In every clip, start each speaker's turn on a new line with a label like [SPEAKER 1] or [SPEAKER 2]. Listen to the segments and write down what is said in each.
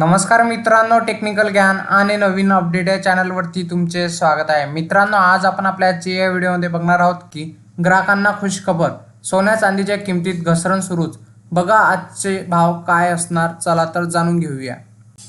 [SPEAKER 1] नमस्कार मित्रांनो टेक्निकल ज्ञान आणि नवीन अपडेट या चॅनलवरती तुमचे स्वागत आहे. मित्रांनो आज आपण आपल्या आजच्या या व्हिडिओमध्ये बघणार आहोत की ग्राहकांना खुश खबर सोन्या चांदीच्या किमतीत घसरण सुरूच. बघा आजचे भाव काय असणार चला तर जाणून घेऊया.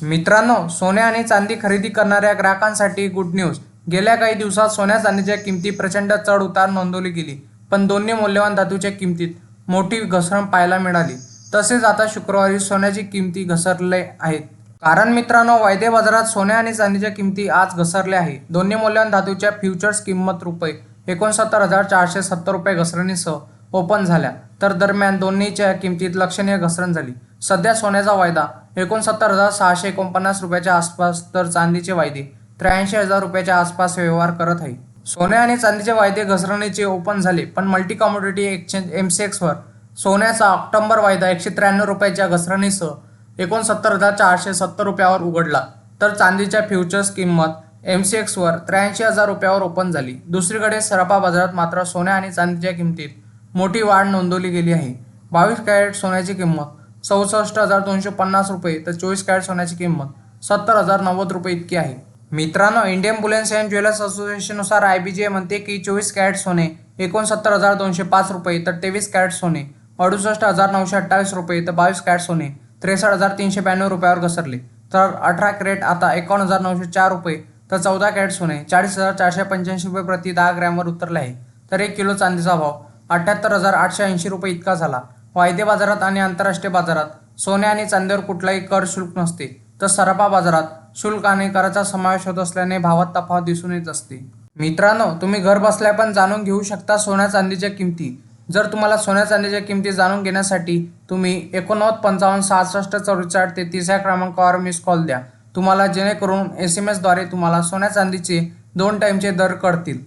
[SPEAKER 1] मित्रांनो सोने आणि चांदी खरेदी करणाऱ्या ग्राहकांसाठी गुड न्यूज गेल्या काही दिवसात सोन्या चांदीच्या किमती प्रचंड चढ उतार नोंदवली गेली पण दोन्ही मौल्यवान धातूच्या किमतीत मोठी घसरण पाहायला मिळाली. तसेच आता शुक्रवारी सोन्याची किमती घसरले आहेत. कारण मित्रांनो वायदे बाजारात सोन्या आणि चांदीच्या किमती आज घसरल्या आहे दोन्ही मौल्यवान धातूच्या फ्युचर्स किंमत रुपये एकोणसत्तर हजार चारशे सत्तर रुपये घसरणीसह ओपन झाल्या. तर दरम्यान दोन्हीच्या किमतीत लक्षणीय घसरण झाली. सध्या सोन्याचा वायदा एकोणसत्तर हजार सहाशे एकोणपन्नास रुपयाच्या आसपास तर चांदीचे वायदे त्र्याऐंशी हजार रुपयाच्या आसपास व्यवहार करत आहे सोने आणि चांदीचे वायदे घसरणीचे ओपन झाले पण मल्टी कमोडिटी एक्सचेंज एमसेक्सवर सोन्याचा ऑक्टोबर वायदा एकशे त्र्याण्णव रुपयाच्या घसरणीसह एकोणसत्तर हजार चारशे सत्तर रुपयावर उघडला. तर चांदीच्या फ्युचर्स किंमत एम सी एक्सवर त्र्याऐंशी हजार रुपयावर ओपन झाली. दुसरीकडे सराफा बाजारात मात्र सोन्या आणि चांदीच्या किमतीत मोठी वाढ नोंदवली गेली आहे. बावीस कॅरेट सोन्याची किंमत चौसष्ट हजार दोनशे पन्नास रुपये तर चोवीस कॅरेट सोन्याची किंमत सत्तर हजार नव्वद रुपये इतकी आहे. मित्रांनो इंडियन बुलेन्स अँड ज्वेलर्स असोसिएशननुसार आय बी जे म्हणते की चोवीस कॅरेट सोने एकोणसत्तर हजार दोनशे पाच रुपये तर तेवीस कॅरेट सोने अडुसष्ट हजार नऊशे अठ्ठावीस रुपये तर बावीस कॅरेट सोने त्रेसष्ट हजार तीनशे ब्याण्णव रुपयावर घसरले. तर अठरा कॅरेट आता एकावन्न हजार नऊशे चार रुपये तर चौदा कॅरेट सोने चाळीस हजार चारशे पंच्याऐंशी रुपये प्रति दहा ग्रॅमवर उतरले आहे. तर एक किलो चांदीचा भाव अठ्याहत्तर हजार आठशे ऐंशी रुपये इतका झाला. वायदे बाजारात आणि आंतरराष्ट्रीय बाजारात सोने आणि चांदीवर कुठलाही कर शुल्क नसते. तर सराफा बाजारात शुल्क आणि कराचा समावेश होत असल्याने भावात तफावत दिसून येत असते. मित्रांनो तुम्ही घर बसल्या पण जाणून घेऊ शकता सोन्या चांदीच्या किमती. जर तुम्हाला सोन्या चांदीच्या किमती जाणून घेण्यासाठी तुम्ही एकोणनव्वद पंचावन्न सहासष्ट चौवेचाळीस ते तिसऱ्या क्रमांकावर मिस कॉल द्या. तुम्हाला जेणेकरून एस एम एसद्वारे तुम्हाला सोन्या चांदीचे दोन टाईमचे दर कळतील.